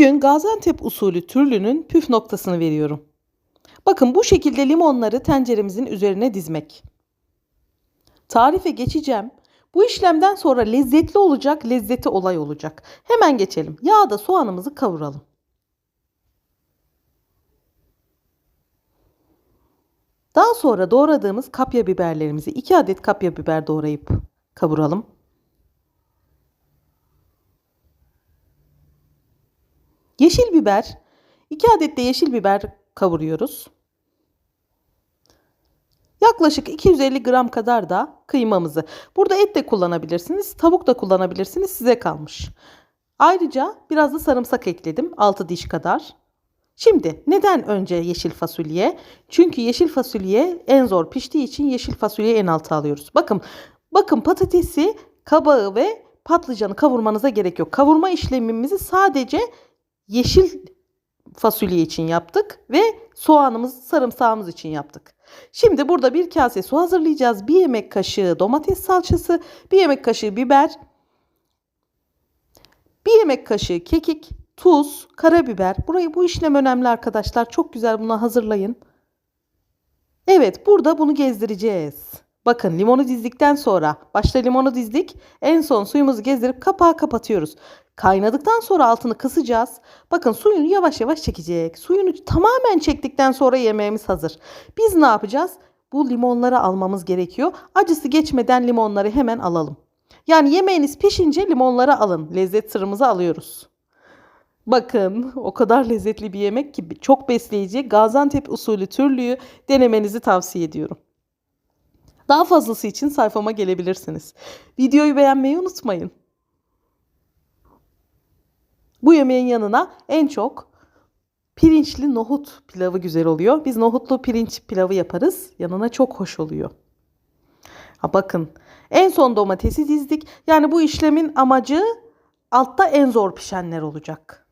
Bugün Gaziantep usulü türlünün püf noktasını veriyorum. Bakın bu şekilde limonları tenceremizin üzerine dizmek. Tarife geçeceğim. Bu işlemden sonra lezzetli olacak, lezzeti olay olacak. Hemen geçelim. Yağda soğanımızı kavuralım. Daha sonra doğradığımız kapya biberlerimizi 2 adet kapya biber doğrayıp kavuralım. Yeşil biber, 2 adet de yeşil biber kavuruyoruz. Yaklaşık 250 gram kadar da kıymamızı. Burada et de kullanabilirsiniz, tavuk da kullanabilirsiniz, size kalmış. Ayrıca biraz da sarımsak ekledim, 6 diş kadar. Şimdi neden önce yeşil fasulye? Çünkü yeşil fasulye en zor piştiği için yeşil fasulyeyi en alta alıyoruz. Bakın, bakın patatesi, kabağı ve patlıcanı kavurmanıza gerek yok. Kavurma işlemimizi sadece yeşil fasulye için yaptık ve soğanımız, sarımsağımız için yaptık. Şimdi burada bir kase su hazırlayacağız. Bir yemek kaşığı domates salçası, bir yemek kaşığı biber, bir yemek kaşığı kekik, tuz, karabiber. Burayı bu işlem önemli arkadaşlar. Çok güzel bunu hazırlayın. Evet, burada bunu gezdireceğiz. Bakın limonu dizdikten sonra başta limonu dizdik. En son suyumuzu gezdirip kapağı kapatıyoruz. Kaynadıktan sonra altını kısacağız. Bakın suyunu yavaş yavaş çekecek. Suyunu tamamen çektikten sonra yemeğimiz hazır. Biz ne yapacağız? Bu limonları almamız gerekiyor. Acısı geçmeden limonları hemen alalım. Yani yemeğiniz pişince limonları alın. Lezzet sırrımızı alıyoruz. Bakın o kadar lezzetli bir yemek ki çok besleyici. Gaziantep usulü türlüyü denemenizi tavsiye ediyorum. Daha fazlası için sayfama gelebilirsiniz. Videoyu beğenmeyi unutmayın. Bu yemeğin yanına en çok pirinçli nohut pilavı güzel oluyor. Biz nohutlu pirinç pilavı yaparız. Yanına çok hoş oluyor. Ha bakın en son domatesi dizdik. Yani bu işlemin amacı altta en zor pişenler olacak.